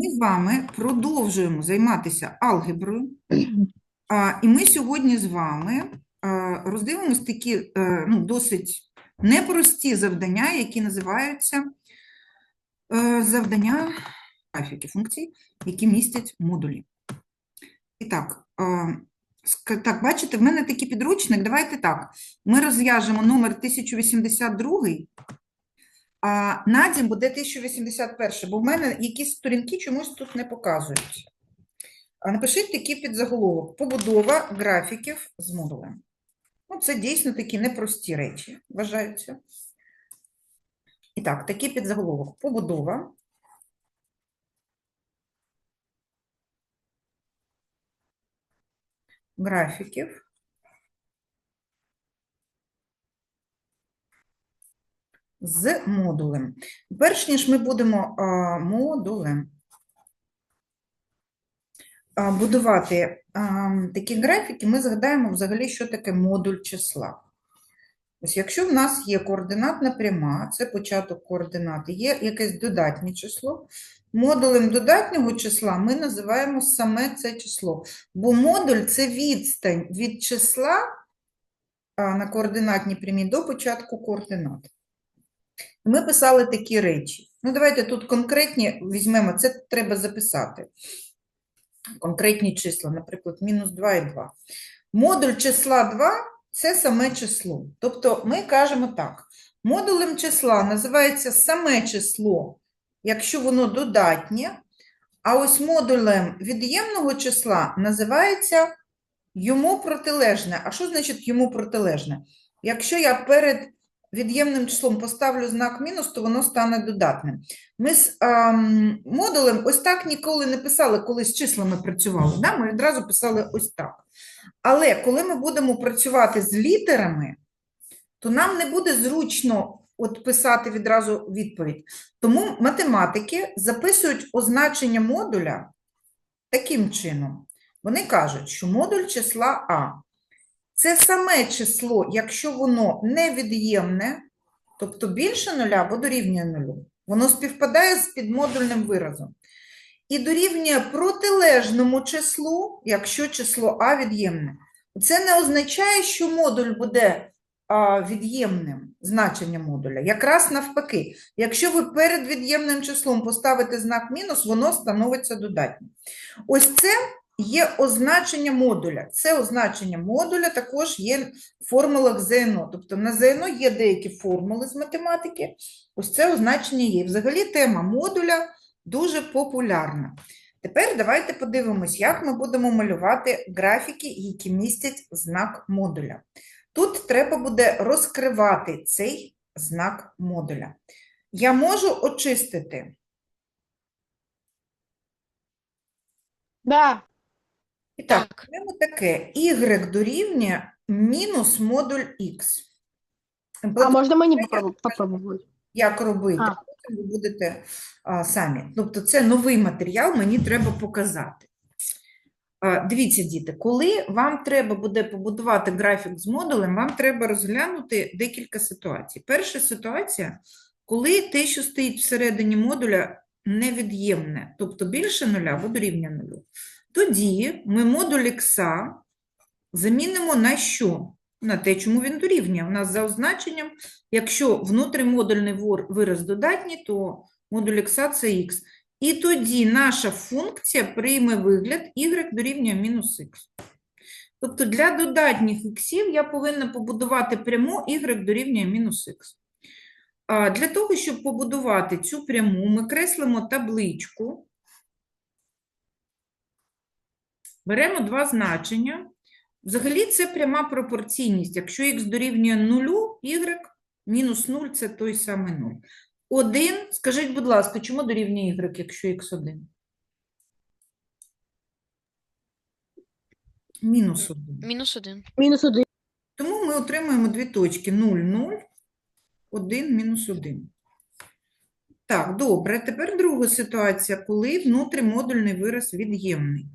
Ми з вами продовжуємо займатися алгеброю. А, І ми сьогодні з вами роздивимось такі е, ну, досить непрості завдання, які називаються е, завдання графіки функцій, які містять модулі. І так, так, бачите, в мене такий підручник. Давайте так. Ми розв'яжемо номер 1082, а надім буде 1081, бо в мене якісь сторінки чомусь тут не показують. Напишіть такий підзаголовок. Побудова графіків з модулем. Ну, це дійсно такі непрості речі, вважаються. І так, такий підзаголовок. Побудова. Графіків. З модулем. Перш ніж ми будемо модулем будувати такі графіки, ми згадаємо взагалі, що таке модуль числа. Ось якщо в нас є координатна пряма, це початок координати, є якесь додатнє число, модулем додатнього числа ми називаємо саме це число, бо модуль – це відстань від числа на координатній прямій до початку координат. Ми писали такі речі. Ну, давайте тут конкретні візьмемо, це треба записати. Конкретні числа, наприклад, мінус 2 і 2. Модуль числа 2 – це саме число. Тобто ми кажемо так, модулем числа називається саме число, якщо воно додатнє, а ось модулем від'ємного числа називається йому протилежне. А що значить йому протилежне? Якщо я перед від'ємним числом поставлю знак мінус, то воно стане додатним. Ми з ем, модулем ось так ніколи не писали, коли з числами працювали. Да? Ми відразу писали ось так. Але коли ми будемо працювати з літерами, то нам не буде зручно от писати відразу відповідь. Тому математики записують означення модуля таким чином. Вони кажуть, що модуль числа А це саме число, якщо воно невід'ємне, тобто більше нуля або дорівнює нулю. Воно співпадає з підмодульним виразом. І дорівнює протилежному числу, якщо число А від'ємне. Це не означає, що модуль буде від'ємним, значення модуля. Якраз навпаки, якщо ви перед від'ємним числом поставите знак мінус, воно становиться додатнім. Ось це є означення модуля. Це означення модуля також є в формулах ЗНО. Тобто на ЗНО є деякі формули з математики. Ось це означення є. Взагалі тема модуля дуже популярна. Тепер давайте подивимось, як ми будемо малювати графіки, які містять знак модуля. Тут треба буде розкривати цей знак модуля. Я можу очистити. Да. І так, маємо таке. Y дорівнює мінус модуль Х. А можна мені попробувати? як робити, А. потім ви будете а, самі. Тобто це новий матеріал, мені треба показати. А, дивіться, діти, коли вам треба буде побудувати графік з модулем, вам треба розглянути декілька ситуацій. Перша ситуація, коли те, що стоїть всередині модуля, невід'ємне, тобто більше нуля або дорівнює нулю. Тоді ми модуль ікса замінимо на що? На те, чому він дорівнює. У нас за означенням Якщо внутрімодульний вираз додатній, то модуль ікса – це х. І тоді наша функція прийме вигляд y дорівнює мінус х. Тобто для додатніх іксів я повинна побудувати пряму y дорівнює мінус х. Для того, щоб побудувати цю пряму, ми креслимо табличку, беремо два значення. Взагалі це пряма пропорційність. Якщо х дорівнює нулю, y Мінус 0 – це той самий 0. 1, скажіть, будь ласка, чому дорівнює y, якщо x1? Мінус 1. Мінус один. Мінус один. Тому ми отримуємо дві точки 0, 0, 1, мінус 1. Так, добре. Тепер друга ситуація, коли внутрімодульний вираз від'ємний.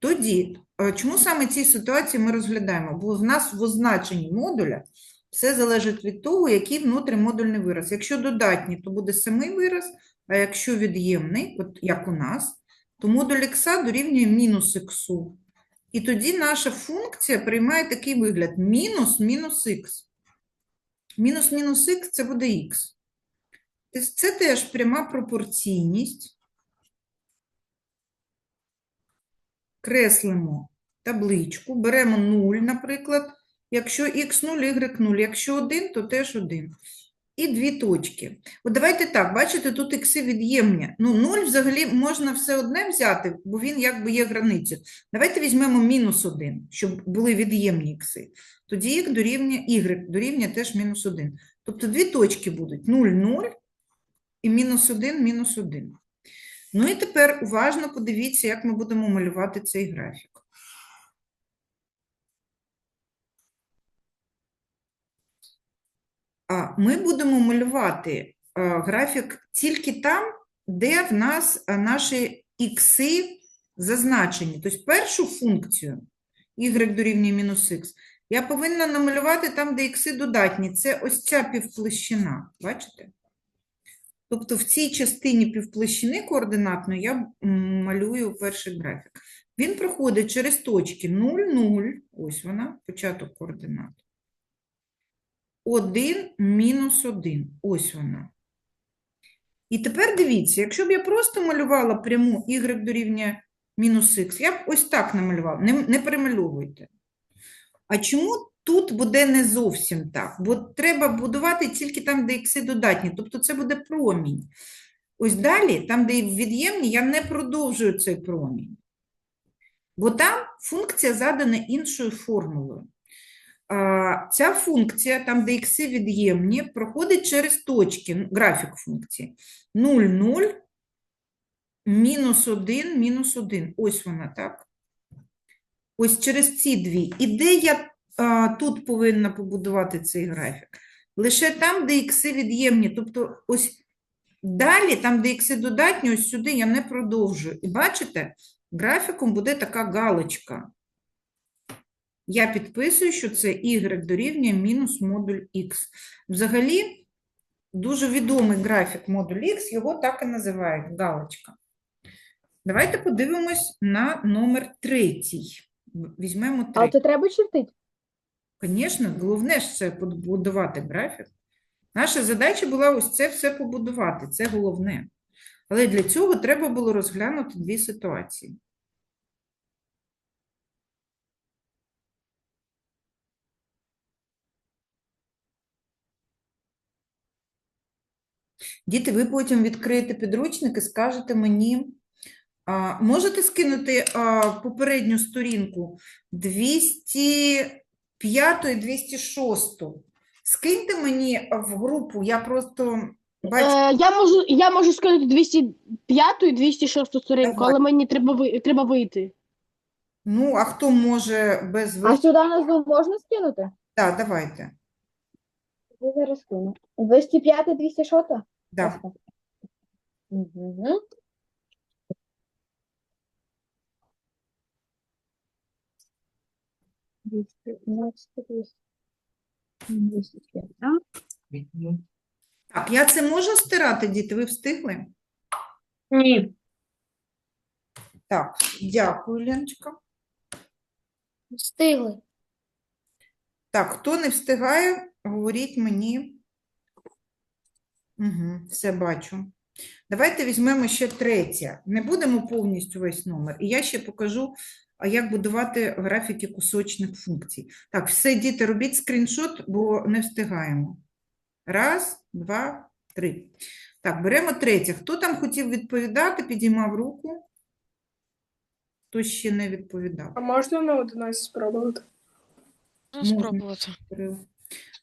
Тоді, е, чому саме ці ситуації ми розглядаємо? Бо в нас в означенні модуля все залежить від того, який внутрімодульний вираз. Якщо додатній, то буде самий вираз, а якщо від'ємний, от як у нас, то модуль х дорівнює мінус х. І тоді наша функція приймає такий вигляд: мінус мінус х. Мінус мінус х це буде х. Це теж пряма пропорційність. Креслимо табличку, беремо 0, наприклад. Якщо х0, y0. Якщо 1, то теж 1. І дві точки. От давайте так, бачите, тут ікси від'ємні. Ну, 0 взагалі можна все одне взяти, бо він якби є границею. Давайте візьмемо мінус 1, щоб були від'ємні ікси. Тоді х дорівнює, y дорівнює теж мінус 1. Тобто дві точки будуть 0, 0 і мінус 1, мінус 1. Ну і тепер уважно подивіться, як ми будемо малювати цей графік. Ми будемо малювати графік тільки там, де в нас наші ікси зазначені. Тобто першу функцію y дорівнює мінус х, я повинна намалювати там, де ікси додатні. Це ось ця півплощина. Бачите? Тобто в цій частині півплощини координатної я малюю перший графік. Він проходить через точки 0, 0, ось вона, початок координат. 1, мінус 1, ось вона. І тепер дивіться, якщо б я просто малювала пряму y дорівнює мінус х, я б ось так намалювала, не, не перемальовуйте. А чому тут буде не зовсім так? Бо треба будувати тільки там, де ікси додатні, тобто це буде промінь. Ось далі, там, де від'ємні, я не продовжую цей промінь. Бо там функція задана іншою формулою. А, Ця функція, там, де ікси від'ємні, проходить через точки, ну, графік функції. 0, 0, мінус 1, мінус 1. Ось вона, так? Ось через ці дві. І де я тут повинна побудувати цей графік? Лише там, де ікси від'ємні. Тобто, ось далі, там, де ікси додатні, ось сюди я не продовжую. І бачите, графіком буде така галочка. Я підписую, що це y дорівнює мінус модуль x. Взагалі, дуже відомий графік модуль x, його так і називають галочка. Давайте подивимось на номер третій. Візьмемо А третій. це треба чертити? Звісно, головне ж це побудувати графік. Наша задача була ось це все побудувати, це головне. Але для цього треба було розглянути дві ситуації. Діти, ви потім відкриєте підручник і скажете мені, а, можете скинути а, попередню сторінку 205 і 206. Скиньте мені в групу, я просто бачу. Е, я можу, я можу сказати 205 і 206 сторінку, Давай. але мені треба, ви- треба вийти. Ну, а хто може без А ви... сюди назву можна скинути? Так, давайте. Я зараз скину. 205 206? Да. Угу. Так, я це можу стирати, діти? Ви встигли? Ні. Так, дякую, Леночка. Встигли. Так, хто не встигає, говоріть мені. Угу, все бачу. Давайте візьмемо ще третє. Не будемо повністю весь номер. І я ще покажу, а як будувати графіки кусочних функцій. Так, все, діти, робіть скріншот, бо не встигаємо. Раз, два, три. Так, беремо третє. Хто там хотів відповідати, підіймав руку. Хто ще не відповідав? А можна на 11 спробувати? Ну, спробувати.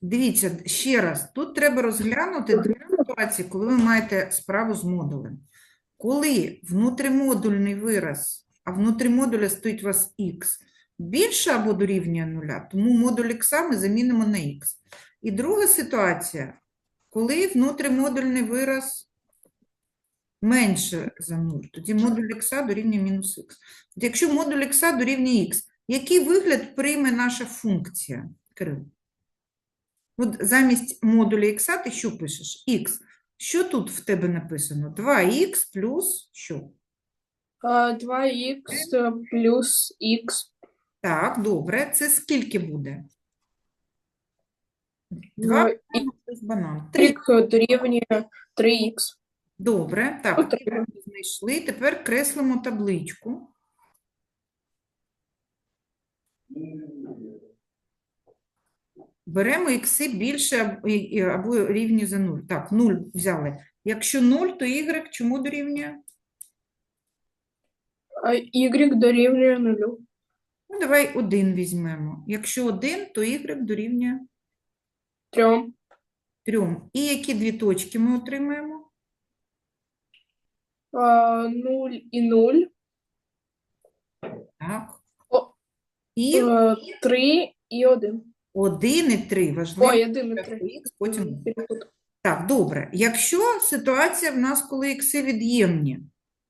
Дивіться, ще раз, тут треба розглянути дві ситуації, коли ви маєте справу з модулем. Коли внутрімодульний вираз, а внутрі модуля стоїть у вас х, більше або дорівнює нуля, тому модуль х ми замінимо на х. І друга ситуація, коли внутрімодульний вираз менше за 0, тоді модуль х дорівнює мінус х. Якщо модуль х дорівнює х, який вигляд прийме наша функція, Кирил? От замість модуля х ти що пишеш? х. Що тут в тебе написано? 2х плюс що? А, 2х плюс х. Так, добре. Це скільки буде? 2 Ну, плюс банан. 3. х дорівнює 3х. Добре. Так, Отримали. три знайшли. Тепер креслимо табличку. Беремо ікси більше або, і- і- або рівні за 0. Так, 0 взяли. Якщо 0, то y чому дорівнює? А y дорівнює 0. Ну, давай 1 візьмемо. Якщо 1, то y дорівнює 3. 3. І які дві точки ми отримаємо? А, 0 і 0. Так. О, І 3 і 1. 1 і 3. Важливо. Ой, 1 і 3. х, потім. Так, добре. Якщо ситуація в нас, коли ікси від'ємні,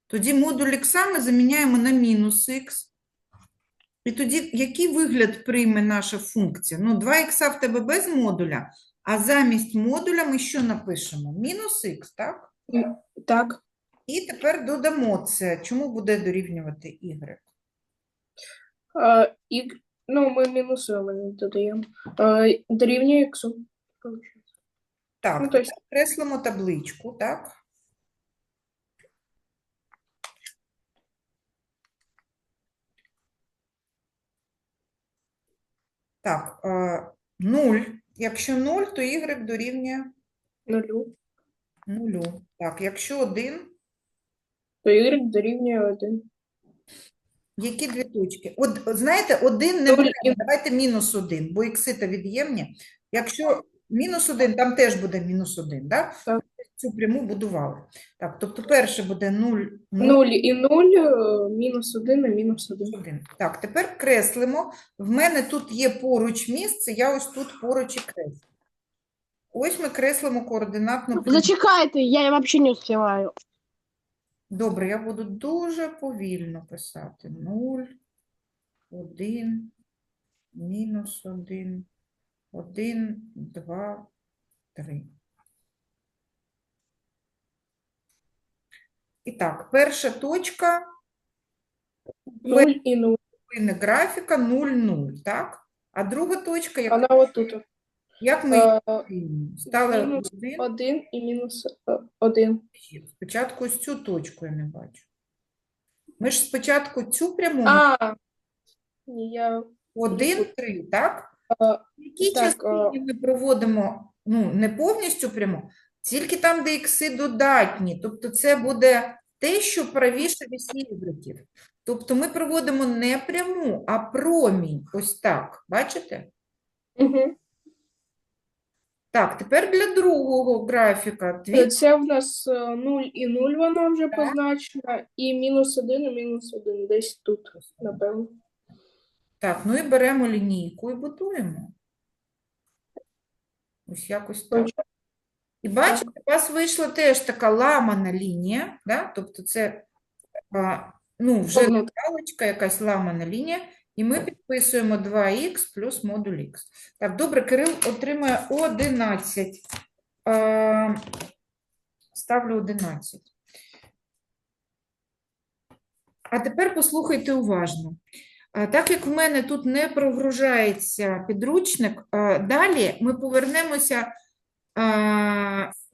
тоді модуль ікса ми заміняємо на мінус х. І тоді який вигляд прийме наша функція? Ну, 2 ікса в тебе без модуля, а замість модуля ми що напишемо? Мінус х, так? Так. І тепер додамо це. Чому буде дорівнювати y? А, y, ну, ми мінусуємо, не додаємо. А, дорівнює х. Так, Ну, то есть- тепер креслимо табличку, так? Так, 0. Якщо 0, то y дорівнює 0. 0. Так, якщо 1, То y дорівнює 1. які дві точки? От, знаєте, 1 не Нуль і- давайте мінус 1, бо ікси та від'ємні. Якщо мінус 1, там теж буде мінус 1, так? Так. Цю пряму будували. Так, тобто перше буде 0, 0, 0 і 0, мінус 1 і мінус 1. Один. Так, тепер креслимо. В мене тут є поруч місце, я ось тут поруч і креслю. Ось ми креслимо координатну пряму. Зачекайте, я вообще не успеваю. Добре, я буду дуже повільно писати. 0, 1, мінус 1, 1, 2, 3. І так, перша точка 0 і 0. графіка 0, 0, так? А друга точка, як, Вона отут. як ми її Е. Стали мінус 1, 1 і мінус 1. спочатку ось цю точку я не бачу. Ми ж спочатку цю пряму А, ні, я 1, 3, так? В якій так, частині ми проводимо, ну, не повністю пряму, тільки там, де ікси додатні. Тобто це буде те, що правіше від ігреків. Тобто ми проводимо не пряму, а промінь. Ось так. Бачите? Угу. Так, тепер для другого графіка. Дві Це в нас е, 0 і 0 вона вже позначена, і мінус 1 і мінус 1 десь тут, напевно. Так, ну і беремо лінійку і будуємо. Ось якось так. І бачите, у вас вийшла теж така ламана лінія, да? тобто це а, ну, вже галочка, якась ламана лінія, і ми підписуємо 2х плюс модуль х. Так, добре, Кирил отримує 11. А, ставлю 11. А тепер послухайте уважно. Так як в мене тут не прогружається підручник, далі ми повернемося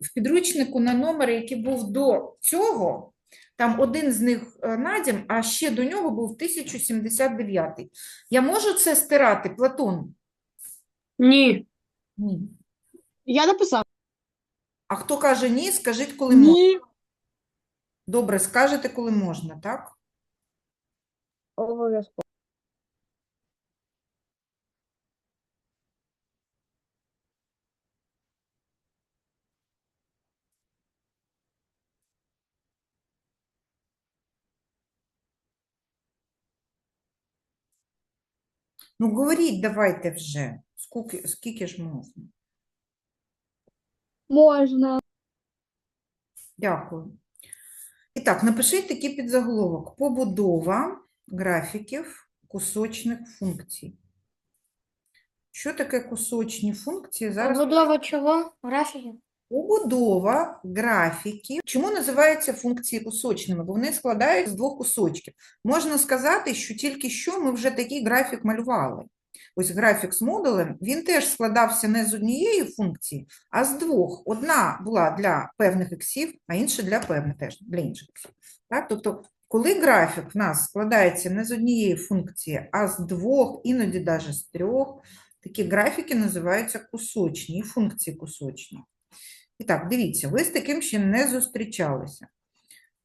в підручнику на номер, який був до цього. Там один з них е, Надім, а ще до нього був 1079. Я можу це стирати, Платон? Ні. Ні. Я написав. А хто каже ні, скажіть, коли можна. Добре, скажете, коли можна, так? Обов'язково. Ну, говоріть, давайте вже. Скільки, скільки ж можна? Можна. Дякую. І так, напишіть такий підзаголовок. Побудова графіків кусочних функцій. Що таке кусочні функції? Зараз Побудова чого? Графіки? Побудова графіків. Чому називаються функції кусочними? Бо вони складаються з двох кусочків. Можна сказати, що тільки що ми вже такий графік малювали. Ось графік з модулем, він теж складався не з однієї функції, а з двох. Одна була для певних іксів, а інша для певних теж, для інших іксів. Так? Тобто, коли графік в нас складається не з однієї функції, а з двох, іноді навіть з трьох, такі графіки називаються кусочні, функції кусочні. І так, дивіться, ви з таким ще не зустрічалися.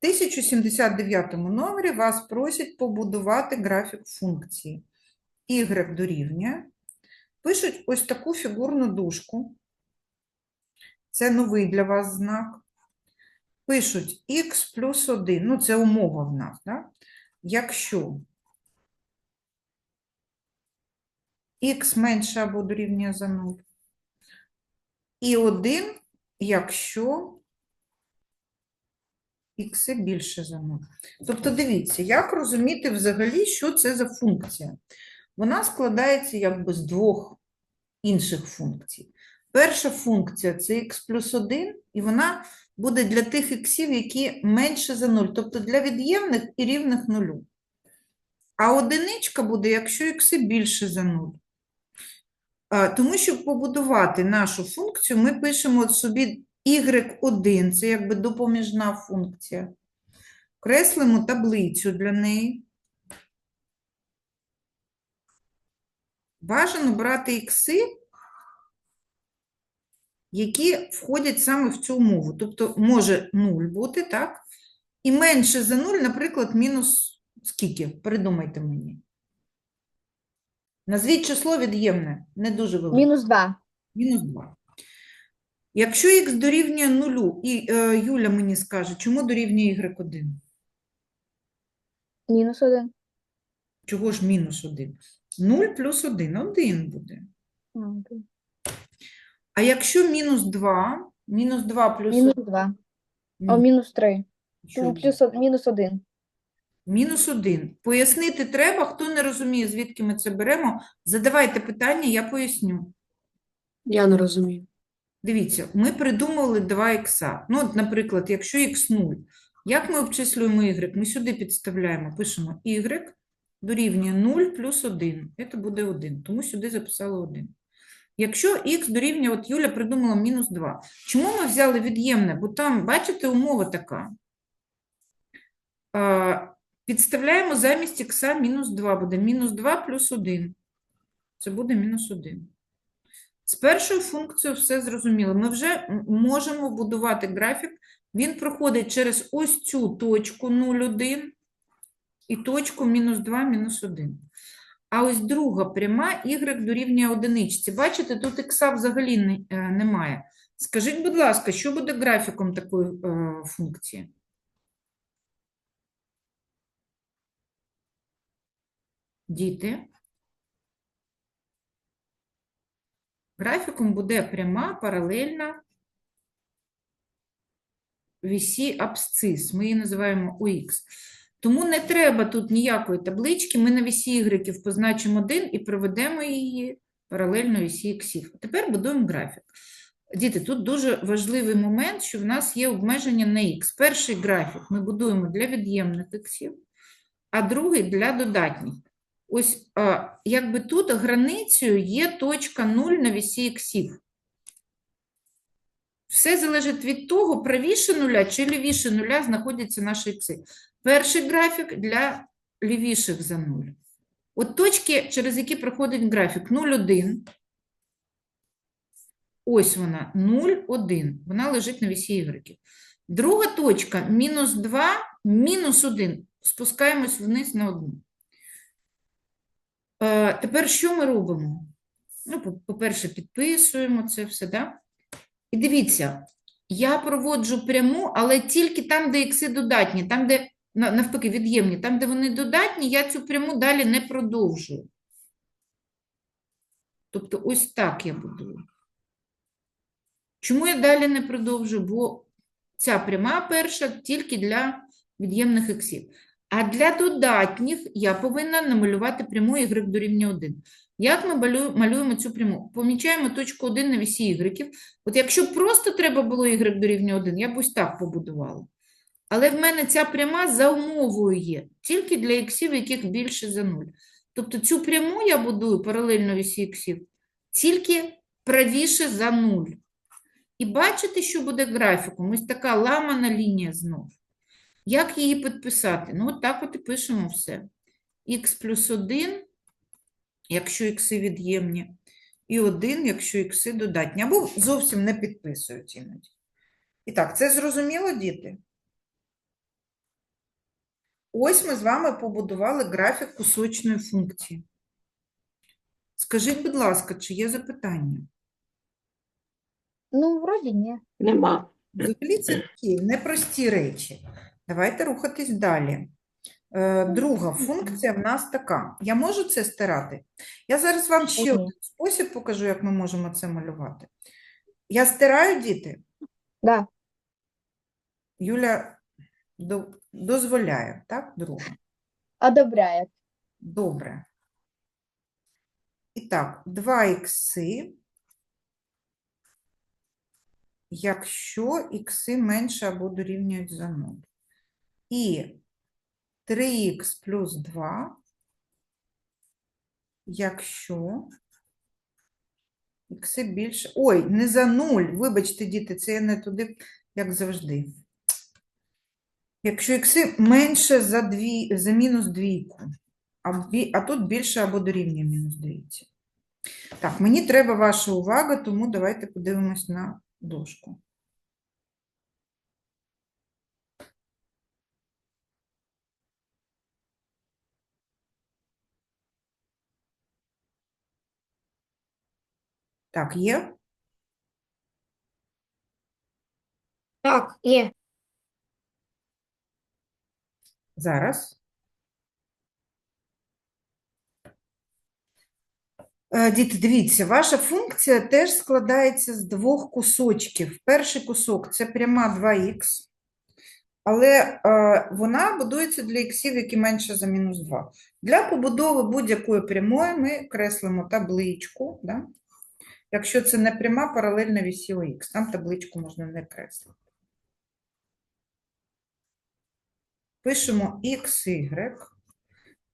В 1079 номері вас просять побудувати графік функції. Y дорівнює. Пишуть ось таку фігурну дужку. Це новий для вас знак. Пишуть x плюс 1. Ну, це умова в нас. Да? Якщо x менше або дорівнює за 0. І 1, якщо х більше за 0. Тобто, дивіться, як розуміти взагалі, що це за функція? Вона складається якби з двох інших функцій. Перша функція це х плюс 1, і вона буде для тих іксів, які менше за 0, тобто для від'ємних і рівних нулю. А одиничка буде, якщо ікси більше за 0. Тому, щоб побудувати нашу функцію, ми пишемо собі y1, це якби допоміжна функція. Креслимо таблицю для неї. Бажано брати ікси, які входять саме в цю умову. Тобто може 0 бути, так? І менше за 0, наприклад, мінус скільки? Придумайте мені. Назвіть число від'ємне, не дуже велике. Мінус 2. Мінус 2. Якщо х дорівнює 0, і е, Юля мені скаже, чому дорівнює y1? Мінус 1. Чого ж мінус 1? 0 плюс 1, 1 буде. А якщо мінус 2, мінус 2 плюс Мінус 2. О, мінус 3. що Ну, плюс од- мінус 1. Мінус 1. Пояснити треба, хто не розуміє, звідки ми це беремо, задавайте питання, я поясню. Я не розумію. Дивіться, ми придумали 2 ікса. Ну, от, наприклад, якщо х 0, як ми обчислюємо y? Ми сюди підставляємо, пишемо y дорівнює 0 плюс 1. Це буде 1, тому сюди записали 1. Якщо х дорівнює, от Юля придумала мінус 2. Чому ми взяли від'ємне? Бо там, бачите, умова така. Підставляємо замість х мінус 2 буде. Мінус 2 плюс 1. Це буде мінус 1. З першою функцією все зрозуміло. Ми вже можемо будувати графік. Він проходить через ось цю точку 0,1 і точку мінус 2, мінус 1. А ось друга пряма y дорівнює одиничці. Бачите, тут ікса взагалі е, немає. Скажіть, будь ласка, що буде графіком такої е, функції? Діти. Графіком буде пряма паралельна вісі абсцис. Ми її називаємо ОХ. Тому не треба тут ніякої таблички. Ми на вісі Y позначимо 1 і проведемо її паралельно вісі іксів. А тепер будуємо графік. Діти, тут дуже важливий момент, що в нас є обмеження на х. Перший графік ми будуємо для від'ємних іксів, а другий для додатніх. Ось якби тут границею є точка 0 на вісі іксів. Все залежить від того, правіше нуля чи лівіше нуля знаходяться наші ікси. Перший графік для лівіших за 0. От точки, через які проходить графік 0,1. Ось вона, 0,1. Вона лежить на вісі Y. Друга точка, мінус 2, мінус 1. Спускаємось вниз на 1. Е, Тепер що ми робимо? Ну, по- по-перше, підписуємо це все, да? І дивіться, я проводжу пряму, але тільки там, де ікси додатні, там, де навпаки від'ємні, там, де вони додатні, я цю пряму далі не продовжую. Тобто ось так я будую. Чому я далі не продовжую? Бо ця пряма перша тільки для від'ємних іксів. А для додатніх я повинна намалювати пряму y дорівнює 1. Як ми малюємо цю пряму? Помічаємо точку 1 на вісі ігреків. От якщо просто треба було y дорівнює 1, я б ось так побудувала. Але в мене ця пряма за умовою є, тільки для іксів, яких більше за 0. Тобто цю пряму я будую паралельно вісі іксів, тільки правіше за 0. І бачите, що буде графіком? Ось така ламана лінія знов. Як її підписати? Ну, от так от і пишемо все. х плюс 1, якщо ікси від'ємні, і 1, якщо ікси додатні. Або зовсім не підписують іноді. І так, це зрозуміло, діти? Ось ми з вами побудували графік кусочної функції. Скажіть, будь ласка, чи є запитання? Ну, вроді ні. Нема. Взагалі це такі непрості речі. Давайте рухатись далі. Е, Друга функція в нас така. Я можу це стирати? Я зараз вам ще один спосіб покажу, як ми можемо це малювати. Я стираю, діти? Да. Юля дозволяє, так, друга? Одобряє. Добре. І так, 2 ікси, якщо ікси менше або дорівнюють за 0. І 3х плюс 2, якщо ікси більше... Ой, не за 0, вибачте, діти, це я не туди, як завжди. Якщо ікси менше за, дві, за мінус двійку. А, а тут більше або дорівнює мінус двійці. Так, мені треба ваша увага, тому давайте подивимось на дошку. Так, є? Так, є. Зараз. Е, Діти, дивіться, ваша функція теж складається з двох кусочків. Перший кусок це пряма 2х, але е, вона будується для іксів, які менше за мінус 2. Для побудови будь-якої прямої ми креслимо табличку. Да? Якщо це не пряма, паралельна вісі х, там табличку можна не креслити. Пишемо xy,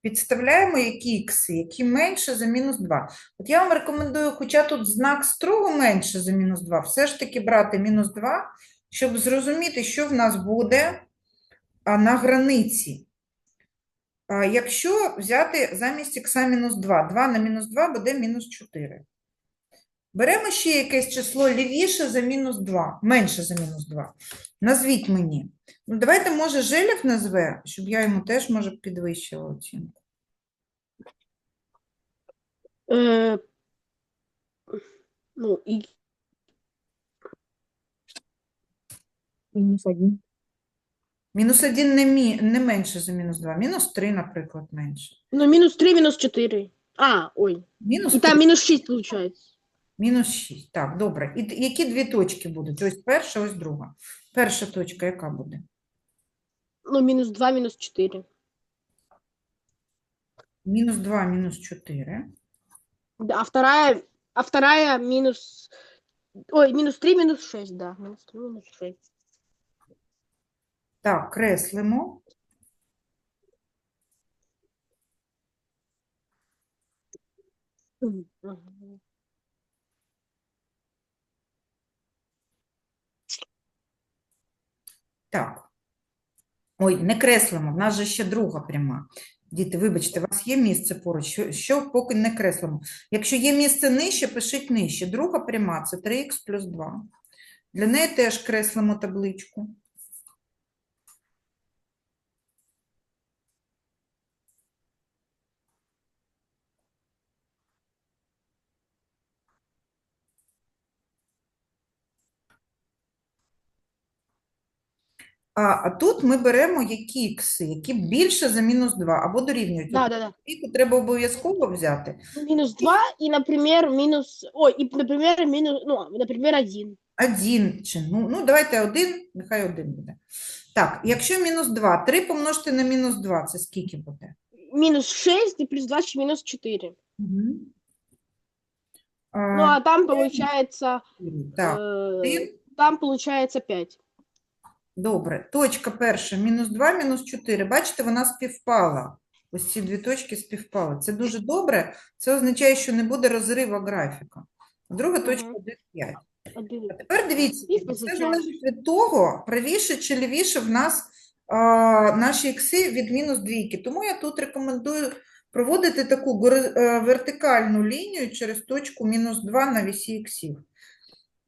підставляємо які ікси, які менше за мінус 2. От я вам рекомендую, хоча тут знак строго менше за мінус 2, все ж таки брати мінус 2, щоб зрозуміти, що в нас буде на границі. Якщо взяти замість ікса мінус 2, 2 на мінус 2 буде мінус 4. Беремо ще якесь число лівіше за мінус 2, менше за мінус 2. Назвіть мені. Ну, давайте, може, Желєв назве, щоб я йому теж, може, підвищила оцінку. Е, ну, і Мінус один. Мінус 1 не, мі... не менше за мінус 2. Мінус 3, наприклад, менше. ну, мінус 3, мінус 4. А, ой. Мінус І там мінус 6 виходить. Мінус 6. Так, добре. І які дві точки будуть? Ось перша, ось друга. Перша точка яка буде? Ну, мінус 2, мінус 4. Мінус 2, мінус 4. Да, а вторая, а вторая минус... Ой, минус 3, минус 6, да. Минус 3, минус 6. Так, креслимо. Мгм. Так. Ой, не креслимо, в нас же ще друга пряма. Діти, вибачте, у вас є місце поруч, що, що поки не креслимо. Якщо є місце нижче, пишіть нижче. Друга пряма – це 3х плюс 2. Для неї теж креслимо табличку. А, а тут ми беремо які ікси, які більше за мінус 2 або дорівнюють. Да, да, да. двійку треба обов'язково взяти. Ну, минус 2 и, например, минус... Ой, и, например, минус... Ну, например, 1. Один чи ну, ну давайте один, нехай один буде. Так, якщо мінус 2, 3 помножити на мінус 2, це скільки буде? Минус 6 и плюс 2 минус 4. Угу. Ну, а там получается, Так, э, там получается 5. Добре. Точка перша, мінус 2, мінус 4. Бачите, вона співпала. Ось ці дві точки співпали. Це дуже добре. Це означає, що не буде розриву графіка. Друга точка Мгм. 1, 5. А тепер дивіться, це залежить від того, правіше чи лівіше в нас а, наші ікси від мінус двійки. Тому я тут рекомендую проводити таку е, вертикальну лінію через точку мінус 2 на вісі іксів.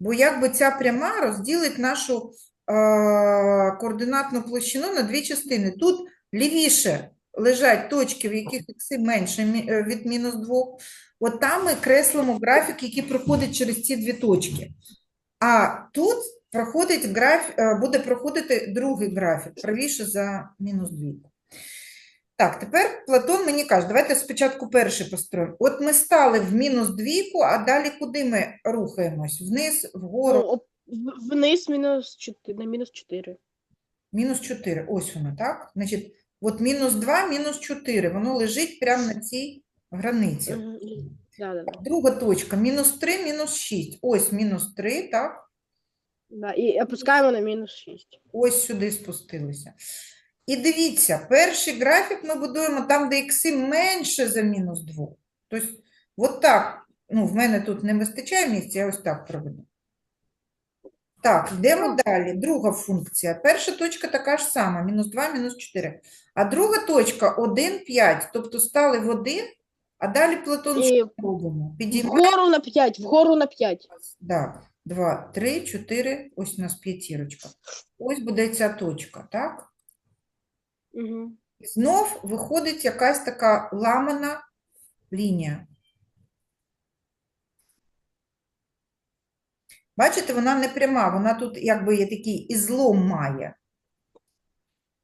Бо якби ця пряма розділить нашу координатну площину на дві частини. Тут лівіше лежать точки, в яких ікси менше е, від мінус 2. От там ми креслимо графік, який проходить через ці дві точки. А тут проходить граф... е, буде проходити другий графік, правіше за мінус двійку. Так, тепер Платон мені каже, давайте спочатку перший построїмо. От ми стали в мінус двійку, а далі куди ми рухаємось? Вниз, Ну, вгору, оп- в- вниз минус 4, на минус 4. мінус 4. Ось воно, так? Значить, от мінус 2, мінус 4, воно лежить прямо на цій границі. Да, да, да. Друга точка, мінус 3, мінус 6. Ось мінус 3, так? да. И опускаем на минус 6. Ось сюди спустилися. І дивіться, перший графік ми будуємо там, де ікси менше за мінус 2. Тобто, от так, ну, в мене тут не вистачає місця, я ось так проведу. Так, йдемо далі. Друга функція. Перша точка така ж сама, мінус 2, мінус 4. А друга точка 1, 5. Тобто стали в 1, а далі Платон І що робимо? Підіймаємо. вгору на 5, вгору на 5. Да, 2, 3, 4, ось у нас п'ятірочка. Ось буде ця точка, так? Угу. І знов виходить якась така ламана лінія. Бачите, вона не пряма, вона тут якби є такий ізлом має.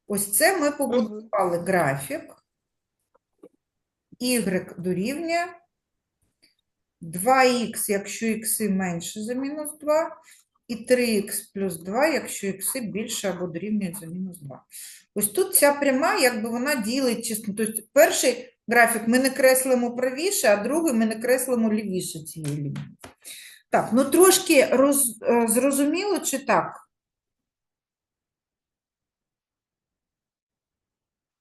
Ось це ми побудували графік. Y дорівнює 2х, якщо ікси менше за мінус 2, і 3х плюс 2, якщо ікси більше або дорівнюють за мінус 2. Ось тут ця пряма, якби вона ділить чесно. Тобто перший графік ми не креслимо правіше, а другий ми не креслимо лівіше цієї лінії. Так, ну трошки роз, е, зрозуміло чи так?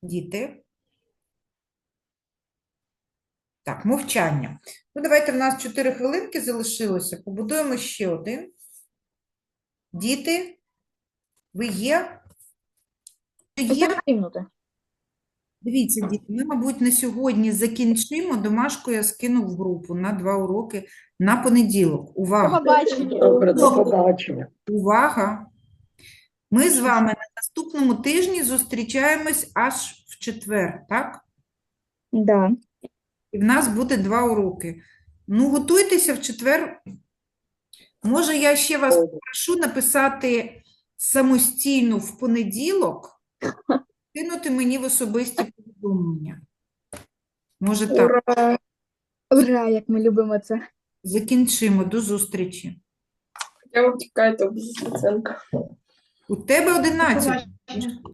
Діти? Так, мовчання. Ну, давайте в нас 4 хвилинки залишилося. Побудуємо ще один. Діти, ви є? Є? Дивіться, діти, ми, мабуть, на сьогодні закінчимо. Домашку я скину в групу на два уроки на понеділок. Увага! Добре, до побачення. Увага! Ми з вами на наступному тижні зустрічаємось аж в четвер, так? Да. І в нас буде два уроки. Ну, готуйтеся в четвер. Може, я ще вас попрошу написати самостійно в понеділок, кинути мені в особисті повідомлення. Може так. Ура! Ура, як ми любимо це. Закінчимо. До зустрічі. Я втікаю, то без оценка. У тебе 11.